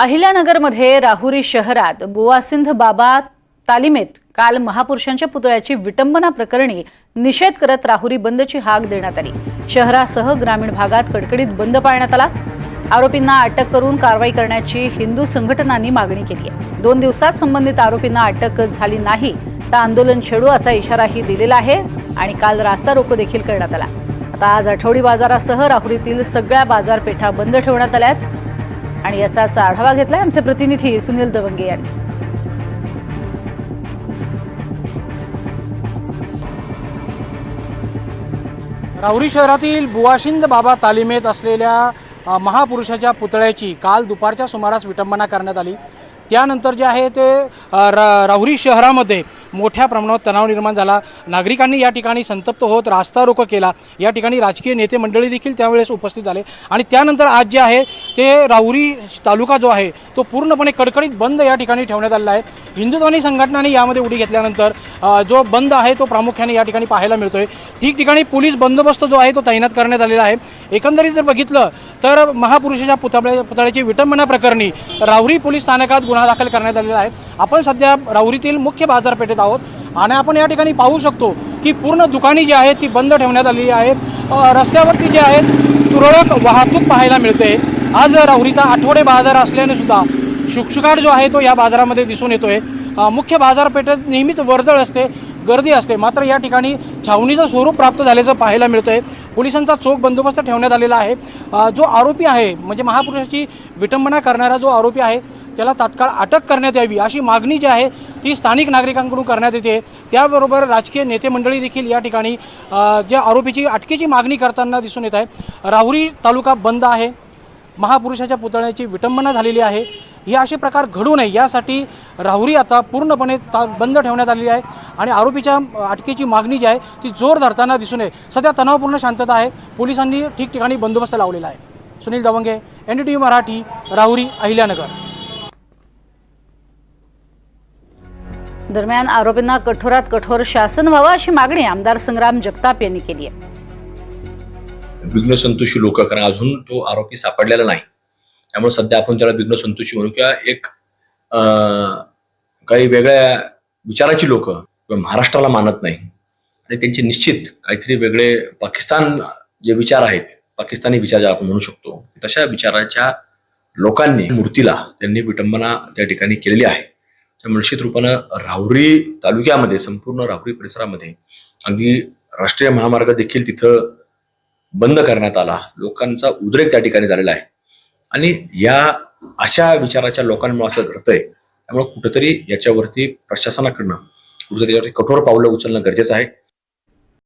अहिल्यानगरमध्ये राहुरी शहरात बुवासिंध बाबा तालिमेत काल महापुरुषांच्या पुतळ्याची विटंबना प्रकरणी निषेध करत राहुरी बंदची हाक देण्यात आली. शहरासह ग्रामीण भागात कडकडीत बंद पाळण्यात आला. आरोपींना अटक करून कारवाई करण्याची हिंदू संघटनांनी मागणी केली आहे. दोन दिवसात संबंधित आरोपींना अटक झाली नाही तर आंदोलन छेडू असा इशाराही दिलेला आहे आणि काल रास्ता रोको देखील करण्यात आला. आता आज आठवडी बाजारासह राहुरीतील सगळ्या बाजारपेठा बंद ठेवण्यात आल्या आहेत. आणि याचाच आढावा घेतलाय आमचे प्रतिनिधी सुनील दवंगे यांनी. राहुरी शहरातील बुवाशिंद बाबा तालिमेत असलेल्या महापुरुषाच्या पुतळ्याची काल दुपारच्या सुमारास विटंबना करण्यात आली. त्यानंतर जे आहे ते रा राहुरी शहरामध्ये मोठ्या प्रमाणात तणाव निर्माण झाला. नागरिकांनी या ठिकाणी संतप्त होत रास्ता रोको केला. या ठिकाणी राजकीय नेते मंडळी देखील त्यावेळेस उपस्थित झाले. आणि त्यानंतर आज जे आहे ते राहुरी तालुका जो आहे तो पूर्णपणे कडकडीत बंद या ठिकाणी ठेवण्यात आलेला आहे. हिंदुत्वानी संघटनांनी यामध्ये उडी घेतल्यानंतर जो बंद आहे तो प्रामुख्याने या ठिकाणी पाहायला मिळतोय. ठिकठिकाणी पोलीस बंदोबस्त जो आहे तो तैनात करण्यात आलेला आहे. एकंदरीत जर बघितलं तर महापुरुषाच्या पुतळ्या पुतळ्याची विटंबना प्रकरणी राहुरी पोलीस स्थानकात गुन्हा दाखल करण्यात आलेला आहे. आपण सध्या राहुरीतील मुख्य बाजारपेठेत आहोत आणि आपण या ठिकाणी पाहू शकतो की पूर्ण दुकाने जी आहेत ती बंद ठेवण्यात आलेली आहेत. रस्त्यावरती जे आहेत तुरळक वाहतूक पाहायला मिळते. आज राहुरीचा आठवडे बाजार असल्याने सुद्धा शुकशुकाट जो आहे तो या बाजारामध्ये दिसून येतोय. मुख्य बाजारपेठेत नेहमीच वर्दळ असते गर्दी असते. मात्र या ठिकाणी छावणीचं स्वरूप प्राप्त झाल्याचं पाहायला मिळतंय. पोलिसांचा चोख बंदोबस्त ठेवण्यात आलेला आहे. जो आरोपी आहे म्हणजे महापुरुषाची विटंबना करणारा जो आरोपी आहे त्याला तात्काळ अटक करण्यात यावी अशी मागणी जी आहे ती स्थानिक नागरिकांकडून करण्यात येते. त्याबरोबर राजकीय नेते मंडळी देखील या ठिकाणी ज्या आरोपीची अटकेची मागणी करताना दिसून येत आहे राहुरी तालुका बंद आहे महापुरुषाच्या पुतळ्याची विटंबना झालेली आहे हे असे प्रकार घडू नये यासाठी राहुरी आता पूर्णपणे ता बंद ठेवण्यात आलेली आहे आणि आरोपीच्या अटकेची मागणी जी आहे ती जोर धरताना दिसून येते सध्या तणावपूर्ण शांतता आहे पोलिसांनी ठिकठिकाणी बंदोबस्त लावलेला आहे. Sunil Dawange N D T V Marathi Rahuri Ahilyanagar. दरम्यान आरोपींना कठोरात कठोर शासन व्हावं अशी मागणी आमदार संग्राम जगताप यांनी केली आहे. विघ्न संतोषी लोक कारण अजून तो आरोपी सापडलेला नाही. त्यामुळे सध्या आपण त्याला विघ्न संतोषी म्हणू किंवा एक काही वेगळ्या विचाराची लोक महाराष्ट्राला मानत नाही. आणि त्यांचे निश्चित काहीतरी वेगळे पाकिस्तान जे विचार आहेत पाकिस्तानी विचार जे आपण म्हणू शकतो तशा विचाराच्या लोकांनी मूर्तीला त्यांनी विटंबना त्या ठिकाणी केलेली आहे. त्यामुळे निश्चित रूपानं राहुरी तालुक्यामध्ये संपूर्ण राहुरी परिसरामध्ये अगदी राष्ट्रीय महामार्ग देखील तिथं बंद करण्यात आला. लोकांचा उद्रेक त्या ठिकाणी झालेला आहे. आणि या अशा विचाराच्या लोकांमुळे असं घडतंय. त्यामुळे कुठेतरी याच्यावरती प्रशासनाकडनं कुठेतरी कठोर पावलं उचलणं गरजेचं आहे.